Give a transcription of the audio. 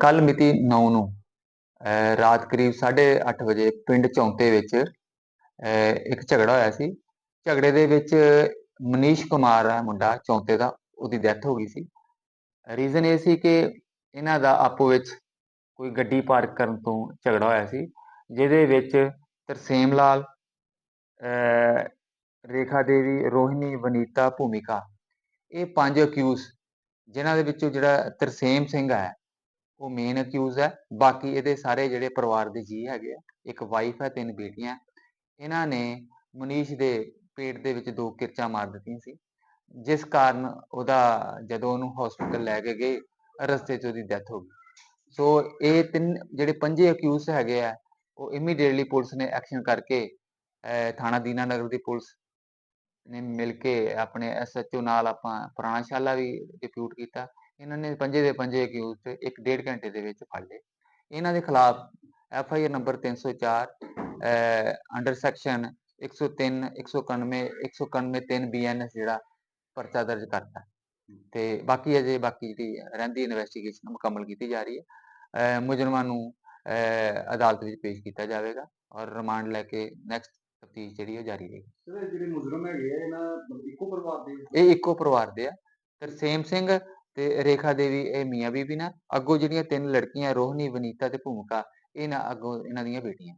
ਕੱਲ ਮਿਤੀ 9 ਨੂੰ ਰਾਤ ਕਰੀਬ 8:30 ਵਜੇ ਪਿੰਡ ਚੌਂਤੇ ਵਿੱਚ ਇੱਕ ਝਗੜਾ ਹੋਇਆ ਸੀ। ਝਗੜੇ ਦੇ ਵਿੱਚ ਮਨੀਸ਼ ਕੁਮਾਰ ਹੈ ਮੁੰਡਾ ਚੌਂਤੇ ਦਾ, ਉਹਦੀ ਡੈਥ ਹੋ ਗਈ ਸੀ। ਰੀਜ਼ਨ ਇਹ ਸੀ ਕਿ ਇਹਨਾਂ ਦਾ ਆਪੋ ਵਿੱਚ ਕੋਈ ਗੱਡੀ ਪਾਰਕ ਕਰਨ ਤੋਂ ਝਗੜਾ ਹੋਇਆ ਸੀ, ਜਿਹਦੇ ਵਿੱਚ ਤਰਸੇਮ ਲਾਲ ਰੇਖਾ ਦੇਵੀ, ਰੋਹਿਣੀ, ਵਨੀਤਾ ਭੂਮਿਕਾ, ਇਹ ਪੰਜ ਅਕਿਊਜ਼ ਜਿਨ੍ਹਾਂ ਦੇ ਵਿੱਚੋਂ ਜਿਹੜਾ ਤਰਸੇਮ ਸਿੰਘ ਹੈ ਉਹ ਮੇਨ ਅਕਿਊਜ਼ ਹੈ। ਬਾਕੀ ਇਹਦੇ ਸਾਰੇ ਜਿਹੜੇ ਪਰਿਵਾਰ ਦੇ ਜੀ ਹੈਗੇ ਆ, ਇੱਕ ਵਾਈਫ ਹੈ, ਤਿੰਨ ਬੇਟੀਆਂ। ਇਹਨਾਂ ਨੇ ਮਨੀਸ਼ ਦੇ ਪੇਟ ਦੇ ਵਿੱਚ ਦੋ ਕਿਰਚਾਂ ਮਾਰ ਦਿੱਤੀਆਂ ਸੀ। ਜਿਸ ਕਾਰਨ ਉਹਦਾ ਜਦੋਂ ਉਹਨੂੰ ਹਸਪੀਟਲ ਲੈ ਕੇ ਗਏ, ਰਸਤੇ 'ਚ ਉਹਦੀ ਡੈਥ ਹੋ ਗਈ। ਸੋ ਇਹ ਤਿੰਨ ਜਿਹੜੇ ਪੰਜੇ ਅਕਿਊਜ਼ ਹੈਗੇ ਆ, ਉਹ ਇਮੀਡੀਏਟਲੀ ਪੁਲਿਸ ਨੇ ਐਕਸ਼ਨ ਕਰਕੇ, ਅਹ ਥਾਣਾ ਦੀਨਾਨਗਰ ਦੀ ਪੁਲਿਸ ਨੇ ਮਿਲ ਕੇ ਆਪਣੇ ਐਸਐਚਓ ਨਾਲ ਆਪਾਂ ਪੁਰਾਣਾਸ਼ਾਲਾ ਵੀ ਡਿਪਿਊਟ ਕੀਤਾ। ਇਹਨਾਂ ਨੇ ਪੰਜੇ ਦੇ ਪੰਜੇ ਅਕਿਊਜ਼ ਤੇ ਇੱਕ ਡੇਢ ਘੰਟੇ ਦੇ ਵਿੱਚ ਫੜ ਲਏ। ਇਹਨਾਂ ਦੇ ਖਿਲਾਫ F I R number 304 under section 103 191 191 3 BNS ਜਿਹੜਾ ਪਰਚਾ ਦਰਜ ਕਰਤਾ। ਤੇ ਬਾਕੀ ਅਜੇ ਬਾਕੀ ਜਿਹੜੀ ਰਹਿੰਦੀ ਇਨਵੈਸਟੀਗੇਸ਼ਨ ਮੁਕੰਮਲ ਕੀਤੀ ਜਾ ਰਹੀ ਹੈ। ਮੁਜਰਮਾਂ ਨੂੰ ਅਦਾਲਤ ਵਿੱਚ ਪੇਸ਼ ਕੀਤਾ ਜਾਵੇਗਾ ਔਰ ਰਿਮਾਂਡ ਲੈ ਕੇ ਨੈਕਸਟ ਤਫਤੀਸ਼ ਜਿਹੜੀ ਉਹ ਜਾਰੀ ਰਹੇਗੀ। ਸਰ ਜਿਹੜੇ ਮੁਜਰਮ ਹੈਗੇ ਇਹਨਾਂ ਇੱਕੋ ਪਰਿਵਾਰ ਦੇ ਇਹ ਇੱਕੋ ਪਰਿਵਾਰ ਦੇ ਆ। ਤਰਸੇਮ ਸਿੰਘ ਤੇ ਰੇਖਾ ਦੇਵੀ, ਇਹ ਮੀਆਂ ਬੀਬੀ ਨਾ ਅੱਗੋਂ ਜਿਹੜੀਆਂ ਤਿੰਨ ਲੜਕੀਆਂ, ਰੋਹਨੀ, ਵਨੀਤਾ ਤੇ ਭੂਮਿਕਾ ਇਹਨਾਂ ਅੱਗੋਂ ਇਹਨਾਂ ਦੀਆਂ ਬੇਟੀਆਂ।